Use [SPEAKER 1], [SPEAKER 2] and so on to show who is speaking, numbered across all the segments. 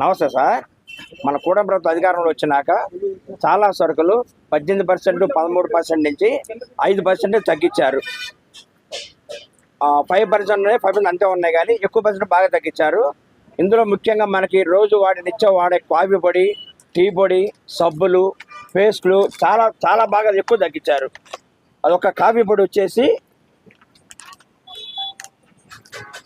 [SPEAKER 1] నమస్తే సార్. మన కూటమి అధికారంలో వచ్చినాక చాలా సరుకులు పద్దెనిమిది పర్సెంట్ పదమూడు పర్సెంట్ నుంచి ఐదు పర్సెంట్ తగ్గించారు. ఫైవ్ పర్సెంట్ ఫైవ్ అంతే ఉన్నాయి కానీ ఎక్కువ పర్సెంట్ బాగా తగ్గించారు. ఇందులో ముఖ్యంగా మనకి రోజు వాడి నిత్యం వాడే కాఫీ పొడి టీ పొడి సబ్బులు పేస్ట్లు చాలా చాలా బాగా ఎక్కువ తగ్గించారు. అదొక కాఫీ పొడి వచ్చేసి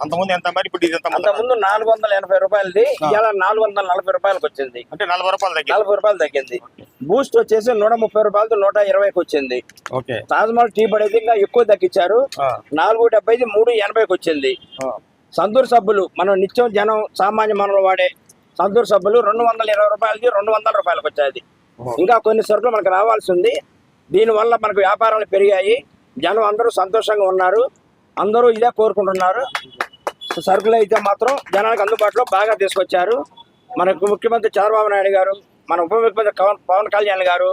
[SPEAKER 2] అంతకుముందు ఎంత మరి? ఇప్పుడు ఇది ఎంత ముందు?
[SPEAKER 1] నాలుగు వందల ఎనభై రూపాయలది ఇవాళ నాలుగు వందల నలభై రూపాయలకు వచ్చింది.
[SPEAKER 2] అంటే నలభై రూపాయలు తగ్గింది.
[SPEAKER 1] నలభై రూపాయలు తగ్గింది. బూస్ట్ వచ్చేసి నూట ముప్పై రూపాయలతో నూట ఇరవైకి వచ్చింది.
[SPEAKER 2] ఓకే.
[SPEAKER 1] తాజ్మహల్ టీ పొడి అయితే ఇంకా ఎక్కువ తగ్గించారు. నాలుగు డెబ్బైది మూడు ఎనభైకి వచ్చింది.
[SPEAKER 2] ఆ,
[SPEAKER 1] సంతూర్ సబ్బులు మనం నిత్యం జనం సామాన్య మనలు వాడే సంతూర్ సబ్బులు రెండు వందల ఇరవై రూపాయలది రెండు వందల రూపాయలకు వచ్చేది. ఇంకా కొన్ని సరుకులు మనకు రావాల్సి ఉంది. దీనివల్ల మనకు వ్యాపారాలు పెరిగాయి. జనం అందరూ సంతోషంగా ఉన్నారు. అందరూ ఇదే కోరుకుంటున్నారు. సరుకులు అయితే మాత్రం జనానికి అందుబాటులో బాగా తీసుకొచ్చారు. మనకు ముఖ్యమంత్రి చంద్రబాబు నాయుడు గారు మన ఉప ముఖ్యమంత్రి పవన్ పవన్ కళ్యాణ్ గారు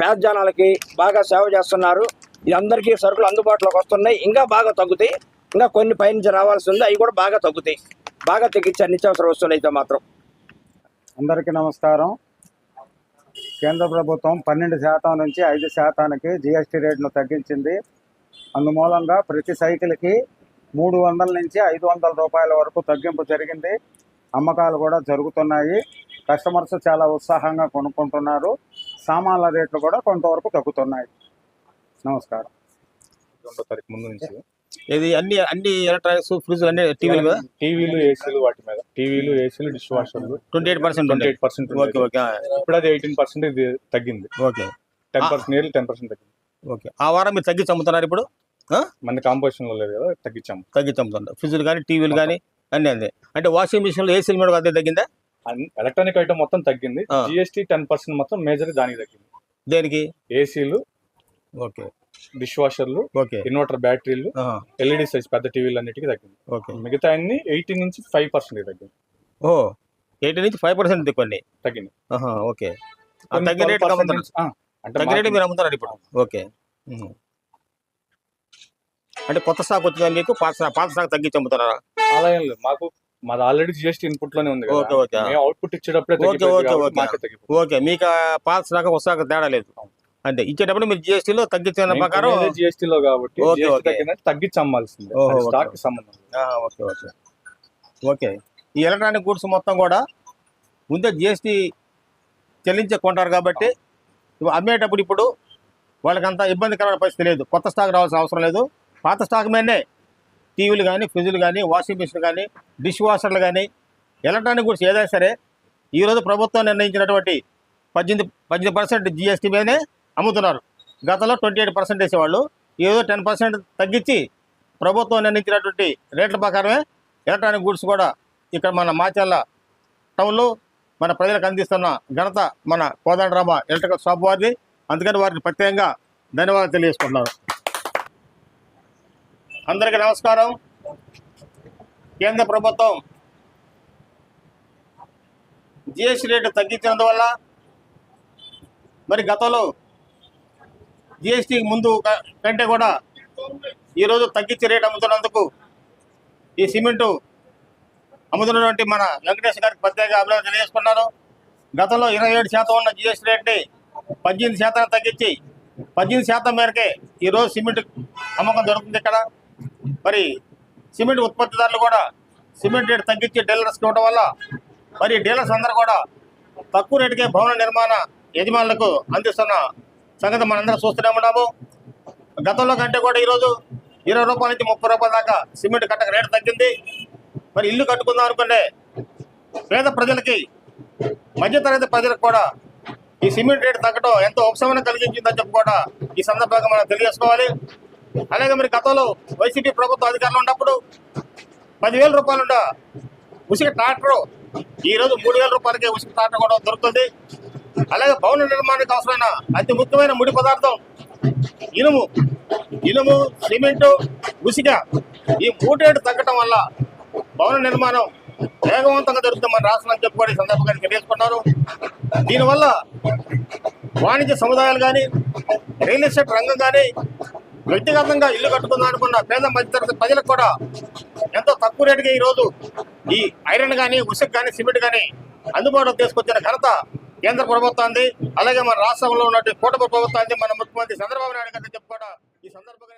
[SPEAKER 1] పేద జనాలకి బాగా సేవ చేస్తున్నారు. ఇది అందరికీ సరుకులు అందుబాటులోకి వస్తున్నాయి. ఇంకా బాగా తగ్గుతాయి. ఇంకా కొన్ని పైనుంచి రావాల్సి ఉంది. అవి కూడా బాగా తగ్గుతాయి. బాగా తగ్గించారు నిత్యావసర వస్తువులు అయితే మాత్రం.
[SPEAKER 3] అందరికీ నమస్కారం. కేంద్ర ప్రభుత్వం పన్నెండు శాతం నుంచి ఐదు శాతానికి జిఎస్టీ రేట్ను తగ్గించింది. అందుమూలంగా ప్రతి సైకిల్కి మూడు వందల నుంచి ఐదు వందల రూపాయల వరకు తగ్గింపు జరిగింది. అమ్మకాలు కూడా జరుగుతున్నాయి. కస్టమర్స్ చాలా ఉత్సాహంగా కొనుక్కుంటున్నారు. సామాన్ల రేట్లు కూడా కొంతవరకు తగ్గుతున్నాయి. నమస్కారం.
[SPEAKER 4] రెండో తారీఖు ముందు నుంచి.
[SPEAKER 2] ఇది అన్ని అన్ని ఎలక్ట్రానిక్స్ ఫ్రిడ్జ్ అన్ని టీవీలు కదా?
[SPEAKER 4] టీవీలు ఏసీలు వాటి మీద. టీవీలు ఏసీలు dish వాషర్లు
[SPEAKER 2] twenty eight percent
[SPEAKER 4] twenty eight percent
[SPEAKER 2] okay okay.
[SPEAKER 4] ఇప్పుడు అది ఎయిటీన్ పర్సెంట్ ఇది తగ్గింది.
[SPEAKER 2] Okay.
[SPEAKER 4] Ten. Percent nearly ten percent తగ్గింది.
[SPEAKER 2] ఓకే. ఆ వారం మీరు తగ్గించి అమ్ముతున్నారు ఇప్పుడు?
[SPEAKER 4] మన కాంపోజిషన్లో లేదు కదా తగ్గించాము.
[SPEAKER 2] తగ్గించి అమ్ముతున్నారు ఫ్రిడ్జ్లు కానీ టీవీలు కానీ అన్ని అందే అంటే వాషింగ్ మిషన్లు ఏసీల మీద అదే తగ్గిందా?
[SPEAKER 4] ఎలక్ట్రానిక్ ఐటమ్ మొత్తం తగ్గింది. జిఎస్టీ టెన్ పర్సెంట్ మొత్తం మేజర్ దానికి తగ్గింది.
[SPEAKER 2] దేనికి?
[SPEAKER 4] ఏసీలు
[SPEAKER 2] ఓకే.
[SPEAKER 4] డిష్ వాషర్లు
[SPEAKER 2] ఓకే.
[SPEAKER 4] ఇన్వర్టర్ బ్యాటరీలు ఎల్ఈడి సైజ్ పెద్ద టీవీలు అన్నిటికీ తగ్గింది.
[SPEAKER 2] ఓకే.
[SPEAKER 4] మిగతా అన్ని ఎయిటీన్ నుంచి ఫైవ్ పర్సెంట్ తగ్గింది.
[SPEAKER 2] ఓ ఎయిటీ నుంచి ఫైవ్ పర్సెంట్ కొన్ని.
[SPEAKER 4] తగ్గింది.
[SPEAKER 2] ఓకే. ఆ
[SPEAKER 4] కొన్ని
[SPEAKER 2] తగ్గిన
[SPEAKER 4] 12%
[SPEAKER 2] రేటుకి అమ్ముతున్నారు
[SPEAKER 4] నుంచి- ఆ, అంటే
[SPEAKER 2] తగ్గిన రేటు మీరు ఇప్పుడు. ఓకే. అంటే కొత్త స్టాక్ వచ్చిందా మీకు? పాత స్టాక్ పాత స్టాక్ తగ్గించి అమ్ముతున్నారా
[SPEAKER 4] అలా ఏం లేదు. మాకు మాది ఆల్రెడీ జిఎస్టీ ఇన్పుట్లోనే ఉంది
[SPEAKER 2] ఓకే, ఓకే.
[SPEAKER 4] అవుట్పుట్ ఇచ్చేటప్పుడే
[SPEAKER 2] ఓకే, ఓకే, ఓకే. ఓకే మీకు పాత స్టాక్ వస్తాక తేడా లేదు. అంటే ఇచ్చేటప్పుడు మీరు జిఎస్టీలో తగ్గించిన ప్రకారం
[SPEAKER 4] జిఎస్టీ లో కాబట్టి తగ్గించి అమ్మాల్సిందే. స్టాక్ సంబంధం
[SPEAKER 2] ఓకే ఓకే. ఓకే. ఈ ఎలక్ట్రానిక్ గూడ్స్ మొత్తం కూడా ముందే జిఎస్టీ చెల్లించే కొంటారు కాబట్టి అమ్మేటప్పుడు ఇప్పుడు వాళ్ళకంత ఇబ్బందికరమైన పరిస్థితి లేదు. కొత్త స్టాక్ రావాల్సిన అవసరం లేదు. పాత స్టాక్ మీదనే టీవీలు కానీ ఫ్రిడ్జ్లు కానీ వాషింగ్ మిషన్ కానీ డిష్ వాషర్లు కానీ ఎలక్ట్రానిక్ గూడ్స్ ఏదైనా సరే ఈరోజు ప్రభుత్వం నిర్ణయించినటువంటి పద్దెనిమిది పద్దెనిమిది పర్సెంట్ జిఎస్టీ మీదనే అమ్ముతున్నారు. గతంలో ట్వంటీ ఎయిట్ పర్సెంట్ వేసేవాళ్ళు. ఈరోజు టెన్ పర్సెంట్ తగ్గించి ప్రభుత్వం నిర్ణయించినటువంటి రేట్ల ప్రకారమే ఎలక్ట్రానిక్ గూడ్స్ కూడా ఇక్కడ మన మాచర్ల టౌన్లో మన ప్రజలకు అందిస్తున్న ఘనత మన కోదండరామ ఎలక్ట్రికల్ షాప్ వారిది. అందుకని వారిని ప్రత్యేకంగా ధన్యవాదాలు తెలియజేసుకుంటున్నారు అందరికీ నమస్కారం. కేంద్ర ప్రభుత్వం జిఎస్టీ రేటు తగ్గించినందువల్ల మరి గతంలో జిఎస్టీ ముందు కంటే కూడా ఈరోజు తగ్గించి రేటు అమ్ముతున్నందుకు ఈ సిమెంటు అమ్ముతున్నటువంటి మన వెంకటేశ్వర గారికి ప్రత్యేక అభినందన తెలియజేసుకున్నాను గతంలో ఇరవై ఏడు శాతం ఉన్న జిఎస్టీ రేట్ని పద్దెనిమిది శాతం తగ్గించి పద్దెనిమిది శాతం మేరకే ఈరోజు సిమెంట్ అమ్మకం జరుగుతుంది ఇక్కడ. మరి సిమెంట్ ఉత్పత్తిదారులు కూడా సిమెంట్ రేటు తగ్గించి డీలర్స్కి ఇవ్వడం వల్ల మరి డీలర్స్ అందరూ కూడా తక్కువ రేటుకే భవన నిర్మాణ యజమానులకు అందిస్తున్న సంగతి మనందరం చూస్తూనే ఉన్నాము. గతంలో కంటే కూడా ఈరోజు ఇరవై రూపాయల నుంచి ముప్పై రూపాయల దాకా సిమెంట్ కట్టక రేటు తగ్గింది. మరి ఇల్లు కట్టుకుందాం అనుకునే పేద ప్రజలకి మధ్యతరగతి ప్రజలకు కూడా ఈ సిమెంట్ రేటు తగ్గడం ఎంతో ఉపశమనం కలిగించిందని చెప్పి కూడా ఈ సందర్భంగా మనం తెలియజేసుకోవాలి. అలాగే మరి గతంలో వైసీపీ ప్రభుత్వ అధికారులు ఉన్నప్పుడు పదివేల రూపాయలు ఉండ ఉసిక ట్రాక్టర్ ఈ రోజు మూడు వేల రూపాయలకే ఉసిక ట్రాక్టర్ కూడా దొరుకుతుంది. అలాగే భవన నిర్మాణానికి అవసరమైన అతి ముఖ్యమైన ముడి పదార్థం ఇనుము. ఇనుము సిమెంటు ఉసిక ఈ మూడు రేటు తగ్గటం వల్ల భవన నిర్మాణం వేగవంతంగా జరుగుతుంది మన రాష్ట్రం అని చెప్పుకోవడం సందర్భంగా తెలియజేసుకున్నారు దీనివల్ల వాణిజ్య సముదాయాలు కానీ రియల్ ఎస్టేట్ రంగం కానీ వ్యక్తిగతంగా ఇల్లు కట్టుకుందాం అనుకున్న పేద మధ్యతరగతి ప్రజలకు కూడా ఎంతో తక్కువ రేటుగా ఈ రోజు ఈ ఐరన్ కానీ ఉసుక్ కానీ సిమెంట్ కానీ అందుబాటులో తీసుకొచ్చిన ఘనత కేంద్ర ప్రభుత్వాన్ని అలాగే మన రాష్ట్రంలో ఉన్నటువంటి కూటమి ప్రభుత్వాన్ని మన ముఖ్యమంత్రి చంద్రబాబు నాయుడు గారిని చెప్పుకోవడం ఈ సందర్భంగా